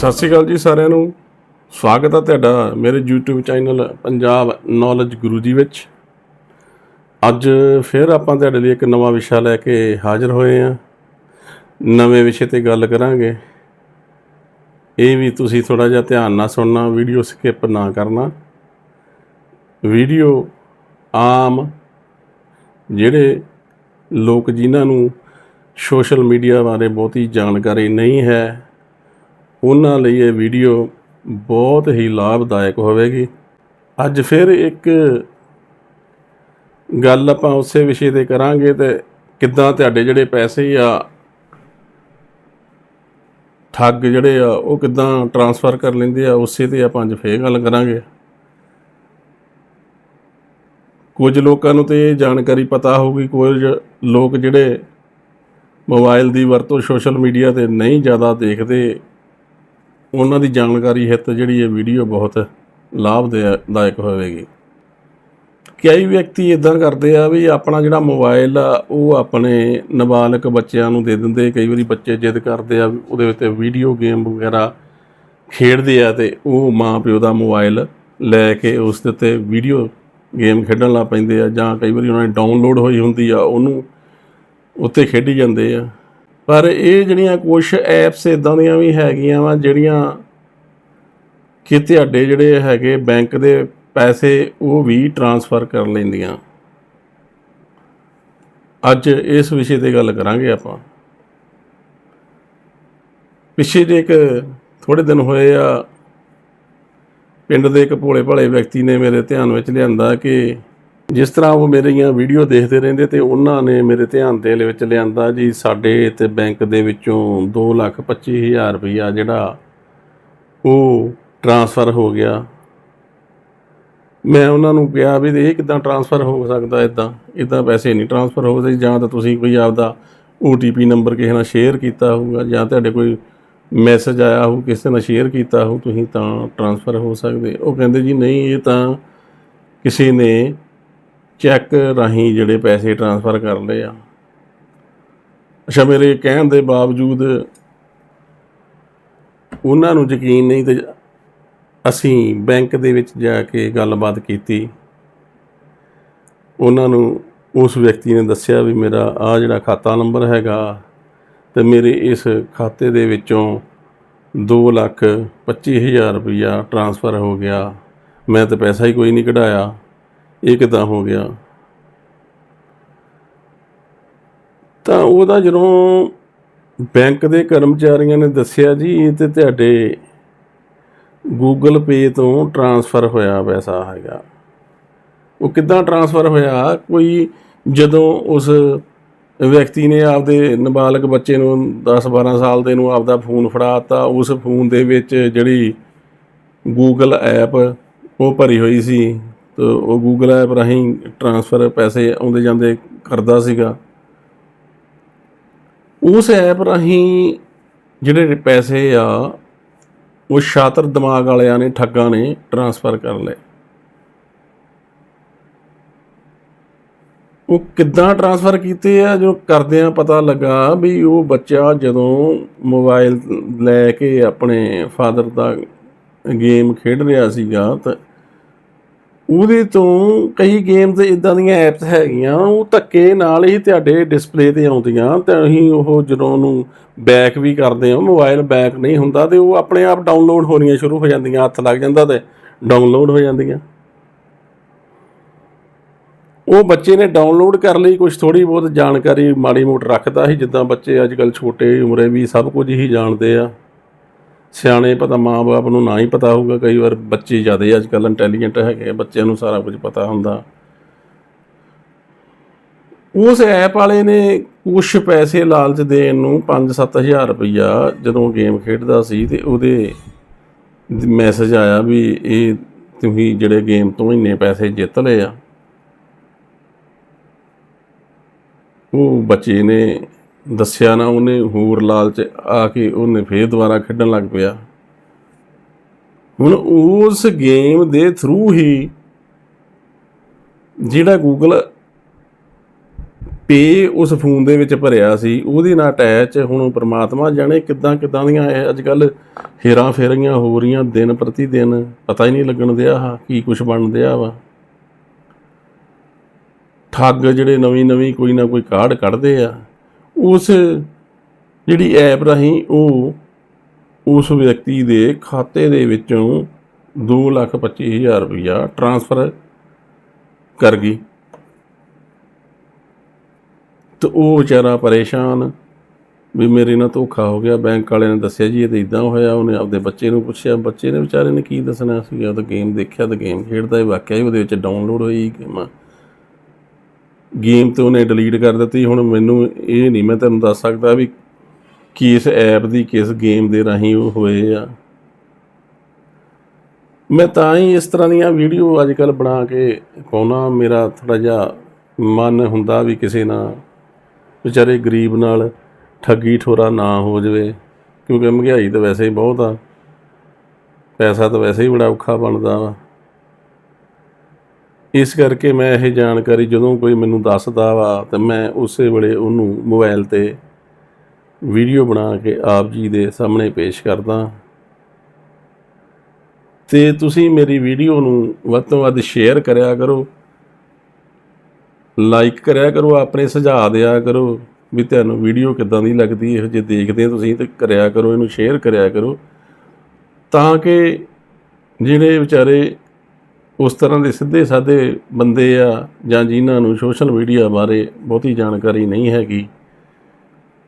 ਸਤਿ ਸ਼੍ਰੀ ਅਕਾਲ ਜੀ ਸਾਰਿਆਂ ਨੂੰ। ਸਵਾਗਤ ਹੈ ਤੁਹਾਡਾ ਮੇਰੇ YouTube channel Punjab knowledge Guru ji ਵਿੱਚ। ਅੱਜ ਫਿਰ ਆਪਾਂ ਤੁਹਾਡੇ ਲਈ ਇੱਕ ਨਵਾਂ ਵਿਸ਼ਾ ਲੈ ਕੇ ਹਾਜ਼ਰ ਹੋਏ ਹਾਂ ਨਵੇਂ ਵਿਸ਼ੇ ਤੇ ਗੱਲ ਕਰਾਂਗੇ। ਇਹ ਵੀ ਤੁਸੀਂ ਥੋੜਾ ਜਿਹਾ ਧਿਆਨ ਨਾਲ ਸੁਣਨਾ ਵੀਡੀਓ ਸਕਿਪ ਨਾ ਕਰਨਾ। ਵੀਡੀਓ ਆਮ ਜਿਹੜੇ ਲੋਕ ਜਿਨ੍ਹਾਂ ਨੂੰ ਸੋਸ਼ਲ ਮੀਡੀਆ ਬਾਰੇ ਬਹੁਤੀ ਜਾਣਕਾਰੀ ਨਹੀਂ ਹੈ ਉਹਨਾਂ ਲਈ ਇਹ ਵੀਡੀਓ ਬਹੁਤ ਹੀ ਲਾਭਦਾਇਕ ਹੋਵੇਗੀ। ਅੱਜ ਫਿਰ ਇੱਕ ਗੱਲ ਆਪਾਂ ਉਸੇ ਵਿਸ਼ੇ ਤੇ ਕਰਾਂਗੇ ਤੇ ਕਿੱਦਾਂ ਤੁਹਾਡੇ ਜਿਹੜੇ ਪੈਸੇ ਆ, ਠੱਗ ਜਿਹੜੇ ਆ, ਉਹ ਕਿੱਦਾਂ ਟਰਾਂਸਫਰ ਕਰ ਲੈਂਦੇ ਆ, ਉਸੇ ਤੇ ਆਪਾਂ ਅੱਜ ਫੇਰ ਗੱਲ ਕਰਾਂਗੇ। ਕੁਝ ਲੋਕਾਂ ਨੂੰ ਤੇ ਇਹ ਜਾਣਕਾਰੀ ਪਤਾ ਹੋਊਗੀ, ਕੁਝ ਲੋਕ ਜਿਹੜੇ ਮੋਬਾਈਲ ਦੀ ਵਰਤੋਂ ਸੋਸ਼ਲ ਮੀਡੀਆ ਤੇ ਨਹੀਂ ਜ਼ਿਆਦਾ ਦੇਖਦੇ ਉਹਨਾਂ ਦੀ ਜਾਣਕਾਰੀ ਹਿੱਤ ਜਿਹੜੀ ਇਹ ਵੀਡੀਓ ਬਹੁਤ ਲਾਭਦਾਇਕ ਹੋਵੇਗੀ। ਕਈ ਵਿਅਕਤੀ ਇਦਾਂ ਕਰਦੇ ਆ ਵੀ ਆਪਣਾ ਜਿਹੜਾ ਮੋਬਾਈਲ ਆ, ਉਹ ਆਪਣੇ ਨਾਬਾਲਗ ਬੱਚਿਆਂ ਨੂੰ ਦੇ ਦਿੰਦੇ। ਕਈ ਵਾਰੀ ਬੱਚੇ ਜਿੱਦ ਕਰਦੇ ਆ ਵੀ ਉਹਦੇ ਉੱਤੇ ਵੀਡੀਓ ਗੇਮ ਵਗੈਰਾ ਖੇਡਦੇ ਆ ਤੇ ਉਹ ਮਾਂ ਪਿਓ ਦਾ ਮੋਬਾਈਲ ਲੈ ਕੇ ਉਸ ਦੇ ਉੱਤੇ ਵੀਡੀਓ ਗੇਮ ਖੇਡਣ ਲੱਗ ਪੈਂਦੇ ਆ ਜਾਂ ਕਈ ਵਾਰੀ ਉਹਨਾਂ ਨੇ ਡਾਊਨਲੋਡ ਹੋਈ ਹੁੰਦੀ ਆ, ਉਹਨੂੰ ਉੱਤੇ ਖੇਡੀ ਜਾਂਦੇ ਆ। ਪਰ ਇਹ ਜਿਹੜੀਆਂ ਕੁਝ ਐਪਸ ਇਦਾਂ ਦੀਆਂ ਵੀ ਹੈਗੀਆਂ ਵਾ, ਜਿਹੜੀਆਂ ਕਿ ਤੁਹਾਡੇ ਜਿਹੜੇ ਹੈਗੇ ਬੈਂਕ ਦੇ ਪੈਸੇ ਉਹ ਵੀ ਟਰਾਂਸਫਰ ਕਰ ਲੈਂਦੀਆਂ। ਅੱਜ ਇਸ ਵਿਸ਼ੇ ਤੇ ਗੱਲ ਕਰਾਂਗੇ ਆਪਾਂ। ਪਿੱਛੇ ਜੇ ਇੱਕ ਥੋੜੇ ਦਿਨ ਹੋਏ ਆ, ਪਿੰਡ ਦੇ ਇੱਕ ਭੋਲੇ ਭਾਲੇ ਵਿਅਕਤੀ ਨੇ ਮੇਰੇ ਧਿਆਨ ਵਿੱਚ ਲਿਆਂਦਾ ਕਿ ਜਿਸ ਤਰ੍ਹਾਂ ਉਹ ਮੇਰੀਆਂ ਵੀਡੀਓ ਦੇਖਦੇ ਰਹਿੰਦੇ ਤੇ ਉਹਨਾਂ ਨੇ ਮੇਰੇ ਧਿਆਨ ਦੇ ਵਿੱਚ ਲਿਆਂਦਾ ਜੀ, ਸਾਡੇ ਤੇ ਬੈਂਕ ਦੇ ਵਿੱਚੋਂ 225000 ਰੁਪਇਆ ਜਿਹੜਾ ਉਹ ਟ੍ਰਾਂਸਫਰ ਹੋ ਗਿਆ। ਮੈਂ ਉਹਨਾਂ ਨੂੰ ਕਿਹਾ ਵੀ ਇਹ ਕਿਦਾਂ ਟਰਾਂਸਫਰ ਹੋ ਸਕਦਾ ਇਦਾਂ ਇਦਾਂ ਪੈਸੇ ਨਹੀਂ ਟਰਾਂਸਫਰ ਹੋ ਸਕਦੇ, ਜਾਂ ਤਾਂ ਤੁਸੀਂ ਕੋਈ ਆਪਦਾ OTP ਨੰਬਰ ਕਿਸੇ ਨਾਲ ਸ਼ੇਅਰ ਕੀਤਾ ਹੋਊਗਾ, ਜਾਂ ਤੁਹਾਡੇ ਕੋਈ ਮੈਸੇਜ ਆਇਆ ਹੋਊ, ਕਿਸੇ ਨਾਲ ਸ਼ੇਅਰ ਕੀਤਾ ਹੋਊ, ਤੁਸੀਂ ਤਾਂ ਟਰਾਂਸਫਰ ਹੋ ਸਕਦੇ। ਉਹ ਕਹਿੰਦੇ ਜੀ, ਨਹੀਂ, ਇਹ ਤਾਂ ਕਿਸੇ ਨੇ ਚੈੱਕ ਰਾਹੀਂ ਜਿਹੜੇ ਪੈਸੇ ਟ੍ਰਾਂਸਫਰ ਕਰ ਲਏ ਆ। ਅੱਛਾ, ਮੇਰੇ ਕਹਿਣ ਦੇ ਬਾਵਜੂਦ ਉਹਨਾਂ ਨੂੰ ਯਕੀਨ ਨਹੀਂ ਤੇ ਅਸੀਂ ਬੈਂਕ ਦੇ ਵਿੱਚ ਜਾ ਕੇ ਗੱਲਬਾਤ ਕੀਤੀ। ਉਹਨਾਂ ਨੂੰ ਉਸ ਵਿਅਕਤੀ ਨੇ ਦੱਸਿਆ ਵੀ ਮੇਰਾ ਆ ਜਿਹੜਾ ਖਾਤਾ ਨੰਬਰ ਹੈਗਾ ਤੇ ਮੇਰੇ ਇਸ ਖਾਤੇ ਦੇ ਵਿੱਚੋਂ 2 ਲੱਖ 25000 ਰੁਪਇਆ ਟਰਾਂਸਫਰ ਹੋ ਗਿਆ। ਮੈਂ ਤਾਂ ਪੈਸਾ ਹੀ ਕੋਈ ਨਹੀਂ ਕਢਾਇਆ। ਇਹ ਕਿਦਾਂ ਹੋ ਗਿਆ? ਤਾਂ ਉਹਦਾ ਜਦੋਂ ਬੈਂਕ ਦੇ ਕਰਮਚਾਰੀਆਂ ਨੇ ਦੱਸਿਆ ਜੀ, ਇਹ ਤੇ ਤੁਹਾਡੇ ਗੂਗਲ ਪੇ ਤੋਂ ਟਰਾਂਸਫਰ ਹੋਇਆ ਪੈਸਾ ਹੈਗਾ। ਉਹ ਕਿੱਦਾਂ ਟਰਾਂਸਫਰ ਹੋਇਆ? ਕੋਈ ਜਦੋਂ ਉਸ ਵਿਅਕਤੀ ਨੇ ਆਪਦੇ ਨਾਬਾਲਗ ਬੱਚੇ ਨੂੰ 10-12 ਸਾਲ ਦੇ ਨੂੰ ਆਪਦਾ ਫੋਨ ਫੜਾਤਾ ਉਸ ਫੋਨ ਦੇ ਵਿੱਚ ਜਿਹੜੀ ਗੂਗਲ ਐਪ ਉਹ ਭਰੀ ਹੋਈ ਸੀ। ਤੇ ਉਹ ਗੂਗਲ ਐਪ ਰਾਹੀਂ ਟਰਾਂਸਫਰ ਪੈਸੇ ਆਉਂਦੇ ਜਾਂਦੇ ਕਰਦਾ ਸੀਗਾ। ਉਸ ਐਪ ਰਾਹੀਂ ਜਿਹੜੇ ਪੈਸੇ ਆ, ਉਹ ਸ਼ਾਤਰ ਦਿਮਾਗ ਵਾਲਿਆਂ ਨੇ, ਠੱਗਾਂ ਨੇ ਟਰਾਂਸਫਰ ਕਰ ਲਏ। ਉਹ ਕਿੱਦਾਂ ਟਰਾਂਸਫਰ ਕੀਤੇ ਆ, ਜੋ ਕਰਦਿਆਂ ਪਤਾ ਲੱਗਾ ਵੀ ਉਹ ਬੱਚਾ ਜਦੋਂ ਮੋਬਾਈਲ ਲੈ ਕੇ ਆਪਣੇ ਫਾਦਰ ਦਾ ਗੇਮ ਖੇਡ ਰਿਹਾ ਸੀਗਾ, ਤਾਂ ਉਹਦੇ ਤੋਂ ਕਈ ਗੇਮਸ ਤੇ ਇਦਾਂ ਦੀਆਂ ਐਪਸ ਹੈਗੀਆਂ, ਉਹ ਧੱਕੇ ਨਾਲ ਹੀ ਤੁਹਾਡੇ ਡਿਸਪਲੇ ਤੇ ਆਉਂਦੀਆਂ, ਤੇ ਅਸੀਂ ਉਹ ਜਦੋਂ ਉਹਨੂੰ ਬੈਕ ਵੀ ਕਰਦੇ ਆ ਮੋਬਾਈਲ ਬੈਕ ਨਹੀਂ ਹੁੰਦਾ, ਤੇ ਉਹ ਆਪਣੇ ਆਪ ਡਾਊਨਲੋਡ ਹੋਣੀਆਂ ਸ਼ੁਰੂ ਹੋ ਜਾਂਦੀਆਂ, ਹੱਥ ਲੱਗ ਜਾਂਦਾ ਤੇ ਡਾਊਨਲੋਡ ਹੋ ਜਾਂਦੀਆਂ। ਉਹ ਬੱਚੇ ਨੇ ਡਾਊਨਲੋਡ ਕਰ ਲਈ ਕੁਝ ਥੋੜੀ ਬਹੁਤ ਜਾਣਕਾਰੀ ਮਾੜੀ ਮੋਟ ਰੱਖਦਾ ਸੀ, ਜਿੱਦਾਂ ਬੱਚੇ ਅੱਜ ਕੱਲ ਛੋਟੇ ਉਮਰੇ ਵੀ ਸਭ ਕੁਝ ਹੀ ਜਾਣਦੇ ਆ। ਸਿਆਣੇ ਪਤਾ ਮਾਂ-ਬਾਪ ਨੂੰ ਨਾ ਹੀ ਪਤਾ ਹੋਊਗਾ, ਕਈ ਵਾਰ ਬੱਚੇ ਜ਼ਿਆਦਾ ਅੱਜ ਕੱਲ ਇੰਟੈਲੀਜੈਂਟ ਹੈਗੇ ਬੱਚਿਆਂ ਨੂੰ ਸਾਰਾ ਕੁਝ ਪਤਾ ਹੁੰਦਾ। ਉਸ ਐਪ ਵਾਲੇ ਨੇ ਕੁਝ ਪੈਸੇ ਲਾਲਚ ਦੇਣ ਨੂੰ 5-7000 ਰੁਪਇਆ ਜਦੋਂ ਗੇਮ ਖੇਡਦਾ ਸੀ ਤੇ ਉਹਦੇ ਮੈਸੇਜ ਆਇਆ ਵੀ ਇਹ ਤੁਸੀਂ ਜਿਹੜੇ ਗੇਮ ਤੋਂ ਇੰਨੇ ਪੈਸੇ ਜਿੱਤ ਲਏ ਆ। ਉਹ ਬੱਚੇ ਨੇ ਦੱਸਿਆ ਨਾ ਉਹਨੇ, ਹੋਰ ਲਾਲਚ ਆ ਕੇ ਉਹਨੇ ਫੇਰ ਦੁਬਾਰਾ ਖੇਡਣ ਲੱਗ ਪਿਆ। ਹੁਣ ਉਸ ਗੇਮ ਦੇ ਥਰੂ ਹੀ ਜਿਹੜਾ ਗੂਗਲ ਪੇ ਉਸ ਫੋਨ ਦੇ ਵਿੱਚ ਭਰਿਆ ਸੀ, ਉਹਦੇ ਨਾਲ ਅਟੈਚ ਹੁਣ ਪ੍ਰਮਾਤਮਾ ਜਾਣੇ ਕਿੱਦਾਂ ਕਿੱਦਾਂ ਦੀਆਂ ਇਹ ਅੱਜ ਕੱਲ ਹੇਰਾਂ ਫੇਰੀਆਂ ਹੋ ਰਹੀਆਂ, ਦਿਨ ਪ੍ਰਤੀ ਦਿਨ ਪਤਾ ਹੀ ਨਹੀਂ ਲੱਗਣ ਦਿਆ ਹਾ, ਕੀ ਕੁਝ ਬਣ ਦਿਆ ਵਾ। ਠੱਗ ਜਿਹੜੇ ਨਵੀਂ ਨਵੀਂ ਕੋਈ ਨਾ ਕੋਈ ਕਾਢ ਕੱਢਦੇ ਆ। ਉਸ ਜਿਹੜੀ ਐਪ ਰਾਹੀਂ ਉਹ ਉਸ ਵਿਅਕਤੀ ਦੇ ਖਾਤੇ ਦੇ ਵਿੱਚੋਂ 225000 ਰੁਪਇਆ ਟ੍ਰਾਂਸਫਰ ਕਰ ਗਈ। ਤੇ ਉਹ ਵਿਚਾਰਾ ਪਰੇਸ਼ਾਨ ਵੀ ਮੇਰੇ ਨਾਲ ਧੋਖਾ ਹੋ ਗਿਆ। ਬੈਂਕ ਵਾਲਿਆਂ ਨੇ ਦੱਸਿਆ ਜੀ, ਇਹ ਤਾਂ ਇਦਾਂ ਹੋਇਆ। ਉਹਨੇ ਆਪਦੇ ਬੱਚੇ ਨੂੰ ਪੁੱਛਿਆ। ਬੱਚੇ ਨੇ ਵਿਚਾਰੇ ਨੇ ਕੀ ਦੱਸਣਾ? ਸੀਗਾ ਉਹ ਤਾਂ ਗੇਮ ਦੇਖਿਆ ਤਾਂ ਗੇਮ ਖੇਡਦਾ ਹੀ ਵਾਕਿਆ ਹੀ ਉਹਦੇ ਵਿੱਚ ਡਾਊਨਲੋਡ ਹੋਈ ਗੇਮਾਂ। ਗੇਮ ਤੇ ਉਹਨੇ ਡਿਲੀਟ ਕਰ ਦਿੱਤੀ। ਹੁਣ ਮੈਨੂੰ ਇਹ ਨਹੀਂ ਮੈਂ ਤੁਹਾਨੂੰ ਦੱਸ ਸਕਦਾ ਵੀ ਕਿਸ ਐਪ ਦੀ ਕਿਸ ਗੇਮ ਦੇ ਰਾਹੀਂ ਉਹ ਹੋਏ ਆ। ਮੈਂ ਤਾਂ ਹੀ ਇਸ ਤਰ੍ਹਾਂ ਦੀਆਂ ਵੀਡੀਓ ਅੱਜ ਕੱਲ ਬਣਾ ਕੇ ਪਾਉਣਾ ਮੇਰਾ ਥੋੜਾ ਜਿਹਾ ਮਨ ਹੁੰਦਾ ਵੀ ਕਿਸੇ ਨਾਲ ਵਿਚਾਰੇ ਗਰੀਬ ਨਾਲ ਠੱਗੀ ਠੋਰਾ ਨਾ ਹੋ ਜਾਵੇ, ਕਿਉਂਕਿ ਮਹਿੰਗਾਈ ਤਾਂ ਵੈਸੇ ਹੀ ਬਹੁਤ ਆ। ਪੈਸਾ ਤਾਂ ਵੈਸੇ ਹੀ ਬੜਾ ਔਖਾ ਬਣਦਾ ਵਾ। ਇਸ ਕਰਕੇ ਮੈਂ ਇਹ ਜਾਣਕਾਰੀ ਜਦੋਂ ਕੋਈ ਮੈਨੂੰ ਦੱਸਦਾ ਵਾ ਤਾਂ ਮੈਂ ਉਸੇ ਵੇਲੇ ਉਹਨੂੰ ਮੋਬਾਈਲ ਤੇ ਵੀਡੀਓ ਬਣਾ ਕੇ ਆਪ ਜੀ ਦੇ ਸਾਹਮਣੇ ਪੇਸ਼ ਕਰਦਾ। ਤੇ ਤੁਸੀਂ ਮੇਰੀ ਵੀਡੀਓ ਨੂੰ ਵੱਧ ਤੋਂ ਵੱਧ ਸ਼ੇਅਰ ਕਰਿਆ ਕਰੋ। ਲਾਈਕ ਕਰਿਆ ਕਰੋ, ਆਪਣੇ ਸੁਝਾਅ ਦਿਆ ਕਰੋ ਵੀ ਤੁਹਾਨੂੰ ਵੀਡੀਓ ਕਿੱਦਾਂ ਦੀ ਲੱਗਦੀ, ਇਹੋ ਜੇ ਦੇਖਦੇ ਤੁਸੀਂ ਤੇ ਕਰਿਆ ਕਰੋ, ਇਹਨੂੰ ਸ਼ੇਅਰ ਕਰਿਆ ਕਰੋ। ਤਾਂ ਕਿ ਜਿਹੜੇ ਵਿਚਾਰੇ ਉਸ ਤਰ੍ਹਾਂ ਦੇ ਸਿੱਧੇ ਸਾਦੇ ਬੰਦੇ ਆ ਜਾਂ ਜਿਨ੍ਹਾਂ ਨੂੰ ਸੋਸ਼ਲ ਮੀਡੀਆ ਬਾਰੇ ਬਹੁਤੀ ਜਾਣਕਾਰੀ ਨਹੀਂ ਹੈਗੀ,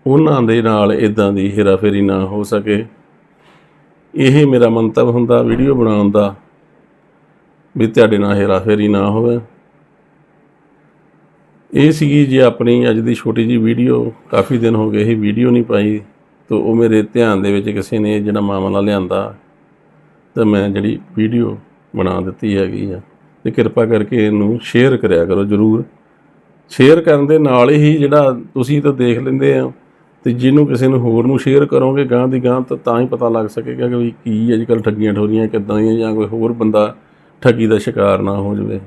ਉਹਨਾਂ ਦੇ ਨਾਲ ਇਦਾਂ ਦੀ ਹੇਰਾਫੇਰੀ ਨਾ ਹੋ ਸਕੇ। ਇਹ ਮੇਰਾ ਮੰਤਵ ਹੁੰਦਾ ਵੀਡੀਓ ਬਣਾਉਣ ਦਾ ਵੀ ਤੁਹਾਡੇ ਨਾਲ ਹੇਰਾਫੇਰੀ ਨਾ ਹੋਵੇ। ਇਹ ਸੀਗੀ ਜੀ ਆਪਣੀ ਅੱਜ ਦੀ ਛੋਟੀ ਜੀ ਵੀਡੀਓ ਕਾਫੀ ਦਿਨ ਹੋ ਗਏ ਇਹ ਵੀਡੀਓ ਨਹੀਂ ਪਾਈ, ਤਾਂ ਉਹ ਮੇਰੇ ਧਿਆਨ ਦੇ ਵਿੱਚ ਕਿਸੇ ਨੇ ਜਿਹੜਾ ਮਾਮਲਾ ਲਿਆਂਦਾ, ਤਾਂ ਮੈਂ ਜਿਹੜੀ ਵੀਡੀਓ ਬਣਾ ਦਿੱਤੀ ਹੈਗੀ ਆ। ਤੇ ਕਿਰਪਾ ਕਰਕੇ ਇਹਨੂੰ ਸ਼ੇਅਰ ਕਰਿਆ ਕਰੋ ਜਰੂਰ। ਸ਼ੇਅਰ ਕਰਨ ਦੇ ਨਾਲ ਹੀ ਜਿਹੜਾ ਤੁਸੀਂ ਤਾਂ ਦੇਖ ਲੈਂਦੇ ਆ ਤੇ ਜਿਹਨੂੰ ਕਿਸੇ ਨੂੰ ਹੋਰ ਨੂੰ ਸ਼ੇਅਰ ਕਰੋਗੇ ਗਾਂ ਦੀ ਗਾਂ ਤਾਂ ਤਾਂ ਹੀ ਪਤਾ ਲੱਗ ਸਕੇਗਾ ਕਿ ਵੀ ਕੀ ਅੱਜ ਕੱਲ ਠੱਗੀਆਂ ਠੋਰੀਆਂ ਕਿੱਦਾਂ ਦੀਆਂ ਜਾਂ ਕੋਈ ਹੋਰ ਬੰਦਾ ਠੱਗੀ ਦਾ ਸ਼ਿਕਾਰ ਨਾ ਹੋ ਜਾਵੇ।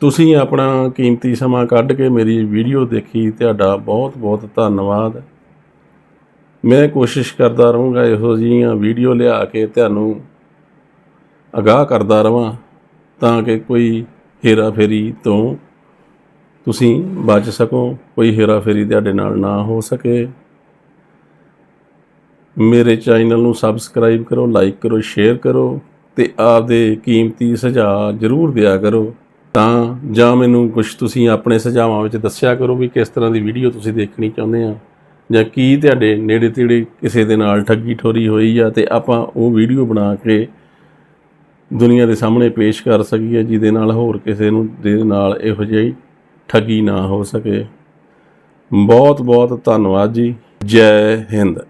ਤੁਸੀਂ ਆਪਣਾ ਕੀਮਤੀ ਸਮਾਂ ਕੱਢ ਕੇ ਮੇਰੀ ਵੀਡੀਓ ਦੇਖੀ, ਤੁਹਾਡਾ ਬਹੁਤ ਬਹੁਤ ਧੰਨਵਾਦ। ਮੈਂ ਕੋਸ਼ਿਸ਼ ਕਰਦਾ ਰਹੂੰਗਾ ਇਹੋ ਜਿਹੀਆਂ ਵੀਡੀਓ ਲਿਆ ਕੇ ਤੁਹਾਨੂੰ ਅਗਾਹ ਕਰਦਾ ਰਵਾਂ ਤਾਂ ਕਿ ਕੋਈ ਹੇਰਾ ਫੇਰੀ ਤੋਂ ਤੁਸੀਂ ਬਚ ਸਕੋ, ਕੋਈ ਹੇਰਾ ਫੇਰੀ ਤੁਹਾਡੇ ਨਾਲ ਨਾ ਹੋ ਸਕੇ। ਮੇਰੇ ਚੈਨਲ ਨੂੰ ਸਬਸਕ੍ਰਾਈਬ ਕਰੋ, ਲਾਈਕ ਕਰੋ, ਸ਼ੇਅਰ ਕਰੋ ਤੇ ਆਪਦੇ ਕੀਮਤੀ ਸੁਝਾਅ ਜ਼ਰੂਰ ਦਿਆ ਕਰੋ ਤਾਂ ਜਾਂ ਮੈਨੂੰ ਕੁਝ ਤੁਸੀਂ ਆਪਣੇ ਸੁਝਾਵਾਂ ਵਿੱਚ ਦੱਸਿਆ ਕਰੋ ਵੀ ਕਿਸ ਤਰ੍ਹਾਂ ਦੀ ਵੀਡੀਓ ਤੁਸੀਂ ਦੇਖਣੀ ਚਾਹੁੰਦੇ ਆ ਜਾਂ ਕੀ ਤੁਹਾਡੇ ਨੇੜੇ ਤੇੜੇ ਕਿਸੇ ਦੇ ਨਾਲ ਠੱਗੀ ਠੋਰੀ ਹੋਈ ਆ ਤੇ ਆਪਾਂ ਉਹ ਵੀਡੀਓ ਬਣਾ ਕੇ ਦੁਨੀਆ ਦੇ ਸਾਹਮਣੇ ਪੇਸ਼ ਕਰ ਸਕੀਏ ਜਿਹਦੇ ਨਾਲ ਹੋਰ ਕਿਸੇ ਨੂੰ ਦੇ ਨਾਲ ਇਹੋ ਜਿਹੀ ਠੱਗੀ ਨਾ ਹੋ ਸਕੇ। ਬਹੁਤ ਬਹੁਤ ਧੰਨਵਾਦ ਜੀ। ਜੈ ਹਿੰਦ।